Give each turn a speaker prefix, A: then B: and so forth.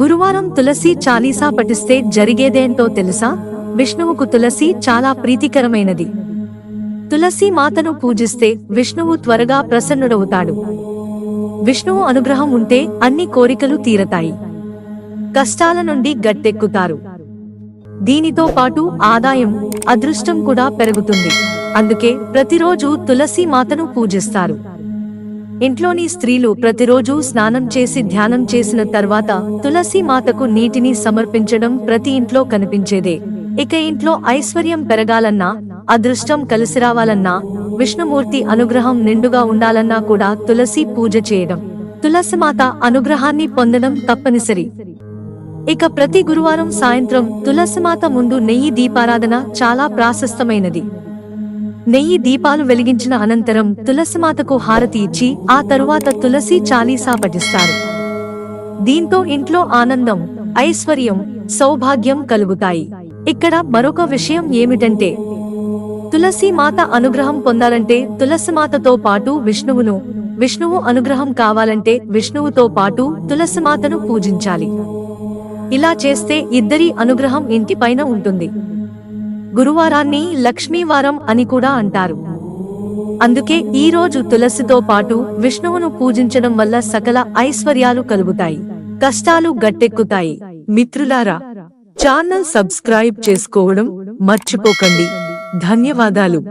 A: గురువారం తులసి చాలీసా పఠిస్తే జరిగేదేంటో తెలుసా? విష్ణువుకు తులసి చాలా ప్రీతికరమైనది. తులసి మాతను పూజిస్తే విష్ణువు త్వరగా ప్రసన్నుడవుతాడు. విష్ణువు అనుగ్రహం ఉంటే అన్ని కోరికలు తీరతాయి. కష్టాల నుండి గట్టెక్కుతారు. దీనితో పాటు ఆదాయం అదృష్టం కూడా పెరుగుతుంది. అందుకే ప్రతిరోజు తులసి మాతను పూజిస్తారు. ఇంట్లోని స్త్రీలు ప్రతిరోజు స్నానం చేసి ధ్యానం చేసిన తర్వాత తులసి మాతకు నీటిని సమర్పించడం ప్రతి ఇంట్లో కనిపించేదే. ఇక ఇంట్లో ఐశ్వర్యం పెరగాలన్నా అదృష్టం కలిసి రావాలన్నా విష్ణుమూర్తి అనుగ్రహం నిండుగా ఉండాలన్నా కూడా తులసి పూజ చేయడం. తులసి మాత అనుగ్రహాన్ని పొందడం తప్పనిసరి. ఇక ప్రతి గురువారం సాయంత్రం తులసిమాత ముందు నెయ్యి దీపారాధన చాలా ప్రాశస్తమైనది. నెయ్యి దీపాలు వెలిగించిన అనంతరం తులసిమాతకు హారతి ఇచ్చి ఆ తరువాత తులసి చాలీసా పఠిస్తారు. దీంతో ఇంట్లో ఆనందం ఐశ్వర్యం సౌభాగ్యం కలుగుతాయి. ఇక్కడ మరొక విషయం ఏమిటంటే తులసి మాత అనుగ్రహం పొందాలంటే తులసిమాతతో పాటు విష్ణువును విష్ణువు అనుగ్రహం కావాలంటే విష్ణువుతో పాటు తులసిమాతను పూజించాలి. ఇలా చేస్తే ఇద్దరి అనుగ్రహం ఇంటి పైన ఉంటుంది. గురువారాన్ని లక్ష్మీవారం అని కూడా అంటారు. అందుకే ఈ రోజు తులసితో పాటు విష్ణువును పూజించడం వల్ల సకల ఐశ్వర్యాలు కలుగుతాయి. కష్టాలు గట్టెక్కుతాయి. మిత్రులారా ఛానల్ సబ్స్క్రైబ్ చేసుకోవడం మర్చిపోకండి. ధన్యవాదాలు.